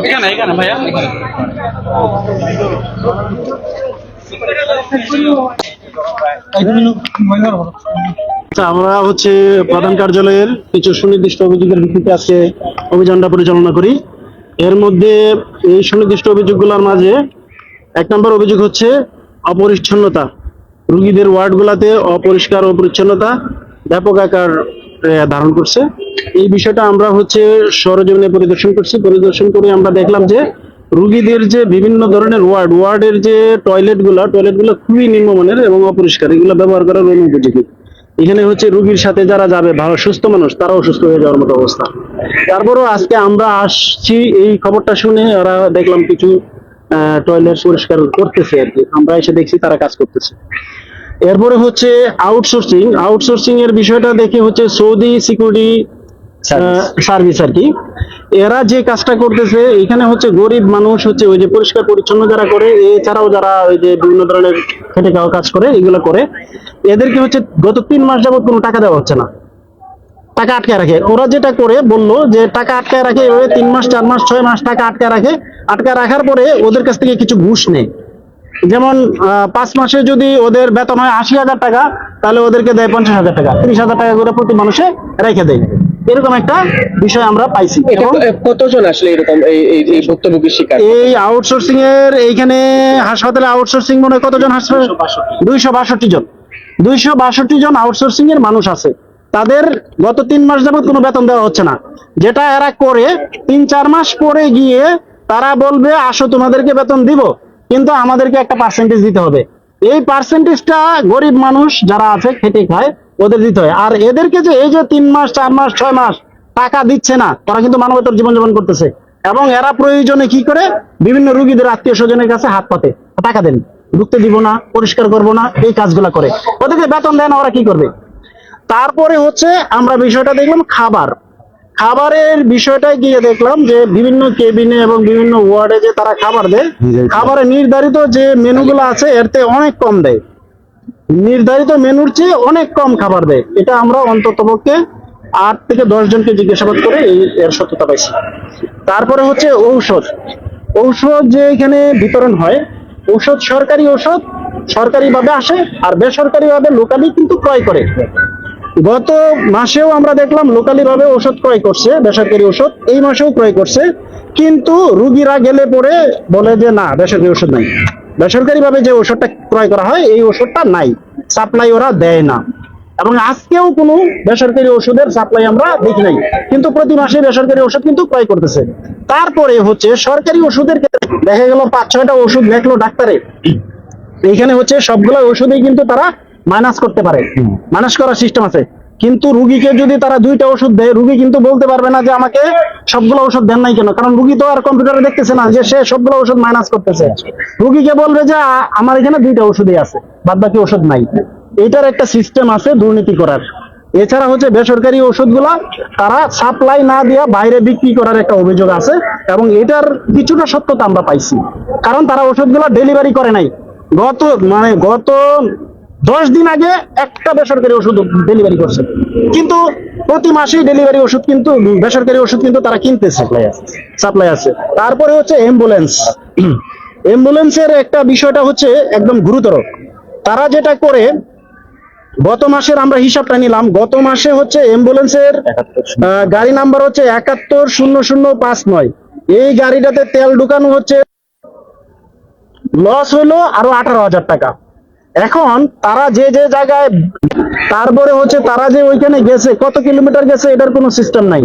এখানে এখানে ভাইয়া। আচ্ছা, আমরা হচ্ছে প্রধান কার্যালয়ের কিছু সুনির্দিষ্ট অভিযোগের ভিত্তিতে আজকে অভিযানটা পরিচালনা করি। এর মধ্যে এই সুনির্দিষ্ট অভিযোগগুলোর মাঝে এক নম্বর অভিযোগ হচ্ছে অপরিচ্ছন্নতা। রুগীদের ওয়ার্ডগুলোতে অপরিষ্কার অপরিচ্ছন্নতা ব্যাপক আকার ধারণ করছে। এই বিষয়টা আমরা হচ্ছে সরজমিনে পরিদর্শন করছি। পরিদর্শন করে আমরা দেখলাম যে রুগীদের যে বিভিন্ন ধরনের ওয়ার্ড, ওয়ার্ডের যে টয়লেটগুলা টয়লেটগুলো খুবই নিম্নমানের এবং অপরিষ্কার। এগুলো ব্যবহার করার অনুপযোগী এখানে হচ্ছে রুগীর সাথে যারা যাবে, ভালো, সুস্থ মানুষ, তারাও অসুস্থ হয়ে যাওয়ার মতো অবস্থা। তারপরও আজকে আমরা আসছি, এই খবরটা শুনে ওরা দেখলাম কিছু টয়লেট পরিষ্কার করতেছে আর কি। আমরা এসে দেখছি তারা কাজ করতেছে। এরপরে হচ্ছে আউটসোর্সিং আউটসোর্সিং এর বিষয়টা দেখে হচ্ছে সৌদি সিকিউরিটি সার্ভিস আর কি। এরা যে কাজটা করতেছে এখানে হচ্ছে গরিব মানুষ হচ্ছে ওই যে পরিষ্কার পরিচ্ছন্ন যারা করে এছাড়াও যারা ওই যে বিভিন্ন ধরনের খেটে খাওয়া কাজ করে এগুলো করে এদেরকে হচ্ছে গত তিন মাস যাবত কোনো টাকা দেওয়া হচ্ছে না। টাকা আটকে রাখে। ওরা যেটা করে বলল যে টাকা আটকায় রাখে এভাবে তিন মাস চার মাস ছয় মাস টাকা আটকে রাখে। আটকে রাখার পরে ওদের কাছ থেকে কিছু ঘুষ নেয়। যেমন পাঁচ মাসে যদি ওদের বেতন হয় আশি হাজার টাকা তাহলে ওদেরকে দেয় পঞ্চাশ হাজার টাকা। তিরিশ হাজার টাকা করে প্রতি মানুষে রেখে দেয়। এরকম একটা বিষয় আমরা পাইছি। কতজন আসলে এরকম এই এই শিকার? এই আউটসোর্সিং এর এইখানে হাসপাতালে আউটসোর্সিং মনে হয় কতজন হাসপাতাল? দুইশো বাষট্টি জন। দুইশো বাষট্টি জন আউটসোর্সিং এর মানুষ আছে। তাদের গত তিন মাস যাবত কোনো বেতন দেওয়া হচ্ছে না। যেটা এরা করে তিন চার মাস পরে গিয়ে তারা বলবে আসো তোমাদেরকে বেতন দিব। কিন্তু আমাদেরকে একটা পার্সেন্টেজ দিতে হবে। এই পার্সেন্টেজটা গরিব মানুষ যারা আছে, খেটে খায়, ওদের দিতে হয়। আর এদেরকে যে এই যে তিন মাস, চার মাস, ছয় মাস টাকা দিচ্ছে না, তারা কিন্তু মানবতার জীবনযাপন করতেছে। এবং এরা প্রয়োজনে কি করে? বিভিন্ন রুগীদের আত্মীয় স্বজনের কাছে হাত পাতে। টাকা দেন। ঢুকতে দিব না, পরিষ্কার করব না, এই কাজগুলো করে। ওদেরকে বেতন দেয় না, ওরা কি করবে? তারপরে হচ্ছে আমরা বিষয়টা দেখলাম, খাবার। খাবারের বিষয়টা গিয়ে দেখলাম যে বিভিন্ন কেবিনে এবং বিভিন্ন ওয়ার্ডে যে তারা খাবার দেয় খাবারে নির্ধারিত যে মেনুগুলো আছে এর অনেক কম দেয়। নির্ধারিত মেনুর চেয়ে অনেক কম খাবার দেয়। এটা আমরা অন্তত পক্ষে আট থেকে দশ জনকে জিজ্ঞাসাবাদ করে এই এর সত্যতা পাইছি। তারপরে হচ্ছে ঔষধ। ঔষধ যে এখানে বিতরণ হয় ঔষধ সরকারি ঔষধ সরকারি ভাবে আসে আর বেসরকারি ভাবে লোকালি কিন্তু ক্রয় করে। গত মাসেও আমরা দেখলাম লোকালি ভাবে ওষুধ ক্রয় করছে, বেসরকারি ওষুধ এই মাসেও ক্রয় করছে। কিন্তু রুগীরা গেলে পরে বলে যে, না, বেসরকারি ওষুধ নাই। বেসরকারি ভাবে যে ওষুধটা ক্রয় করা হয়, এই ওষুধটা নাই। সাপ্লাই ওরা দেয় না। এবং আজকেও কোনো বেসরকারি ওষুধের সাপ্লাই আমরা দেখি নাই। কিন্তু প্রতি মাসে বেসরকারি ওষুধ কিন্তু ক্রয় করতেছে। তারপরে হচ্ছে সরকারি ওষুধের দেখা গেল পাঁচ ছয়টা ওষুধ দেখল ডাক্তারে। এইখানে হচ্ছে সবগুলো ওষুধই কিন্তু তারা মাইনাস করতে পারে। মাইনাস করার সিস্টেম আছে। কিন্তু রুগীকে যদি তারা দুইটা ওষুধ দেয় রুগী কিন্তু বলতে পারবে না যে আমাকে সবগুলো ওষুধ দেন নাই কেন। কারণ রুগী তো আর কম্পিউটারে দেখতেছে না যে সে সবগুলো ওষুধ মাইনাস করতেছে। রুগীকে বলবে যে আমার এখানে দুইটা ওষুধই আছে বাদ বাকি ওষুধ নাই। এইটার একটা সিস্টেম আছে দুর্নীতি করার। এছাড়া হচ্ছে বেসরকারি ওষুধগুলা তারা সাপ্লাই না দিয়া বাইরে বিক্রি করার একটা অভিযোগ আছে এবং এটার কিছুটা সত্যতা আমরা পাইছি। কারণ তারা ওষুধগুলো ডেলিভারি করে নাই। গত মানে গত দশ দিন আগে একটা বেসরকারি ওষুধ ডেলিভারি করছে। কিন্তু প্রতি মাসেই ডেলিভারি ওষুধ কিন্তু বেসরকারি ওষুধ কিন্তু তারা কিনতেছে সাপ্লাই আছে তারপরে হচ্ছে অ্যাম্বুলেন্স অ্যাম্বুলেন্সের একটা বিষয়টা হচ্ছে একদম গুরুতর। তারা যেটা করে গত মাসের আমরা হিসাবটা নিলাম গত মাসে হচ্ছে অ্যাম্বুলেন্সের গাড়ি নাম্বার হচ্ছে একাত্তর শূন্য শূন্য পাঁচ নয়। এই গাড়িটাতে তেল ঢুকানো হচ্ছে লস হলো আরও আঠারো হাজার টাকা। এখন তারা যে যে জায়গায়, তারপরে হচ্ছে তারা যে ওইখানে গেছে, কত কিলোমিটার গেছে, এটার কোনো সিস্টেম নাই।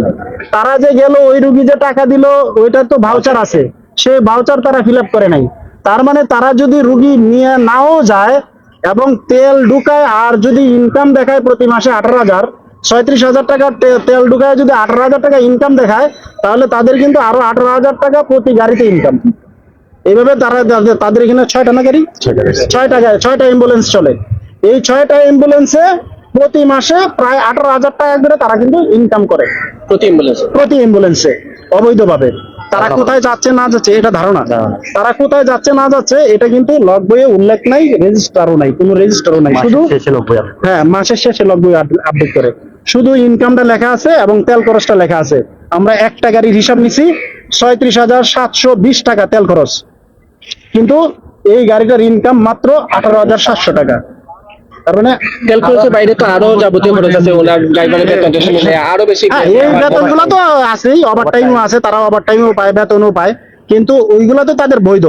তারা যে গেল, ওই রুগী যে টাকা দিল, ওইটার তো ভাউচার আছে। সেই ভাউচার তারা ফিল করে নাই। তার মানে তারা যদি রুগী নিয়ে নাও যায় এবং তেল ঢুকায়, আর যদি ইনকাম দেখায় প্রতি মাসে আঠারো হাজার, ছয়ত্রিশ হাজার টাকা তেল ঢুকায় যদি আঠারো হাজার টাকা ইনকাম দেখায়, তাহলে তাদের কিন্তু আরও আঠারো হাজার টাকা প্রতি গাড়িতে ইনকাম এইভাবে তারা তাদের- এখানে ছয়টা না গাড়ি? ছয়টা গাড়ি। ছয়টা অ্যাম্বুলেন্স চলে। এই ছয়টা অ্যাম্বুলেন্সে প্রতি মাসে প্রায় আঠারো হাজার টাকা করে তারা কিন্তু ইনকাম করে। প্রতি অ্যাম্বুলেন্স প্রতি অ্যাম্বুলেন্সে অবৈধভাবে। তারা কোথায় যাচ্ছে না যাচ্ছে এটা ধারণা। তারা কোথায় যাচ্ছে না যাচ্ছে এটা কিন্তু লগ বইয়ে উল্লেখ নাই রেজিস্টারও নাই কোনো রেজিস্টারও নাই। শুধু হ্যাঁ মাসের শেষে লগ বই আপডেট করে। শুধু ইনকামটা লেখা আছে এবং তেল খরচটা লেখা আছে। আমরা একটা গাড়ির হিসাব নিছি ছয়ত্রিশ হাজার সাতশো বিশ টাকা তেল খরচ। কিন্তু এই গাড়িটার ইনকাম মাত্র আঠারো হাজার সাতশো টাকা। তার মানে খরচের বাইরে তো আরও যাবতীয় খরচ আছে ওনার ড্রাইভারের বেতন আরও বেশি হ্যাঁ এই বেতনগুলো তো আছেই ওভার টাইমও আছে তারা ওভার টাইমও পায় বেতনও পায়। কিন্তু ওইগুলো তো তাদের বৈধ।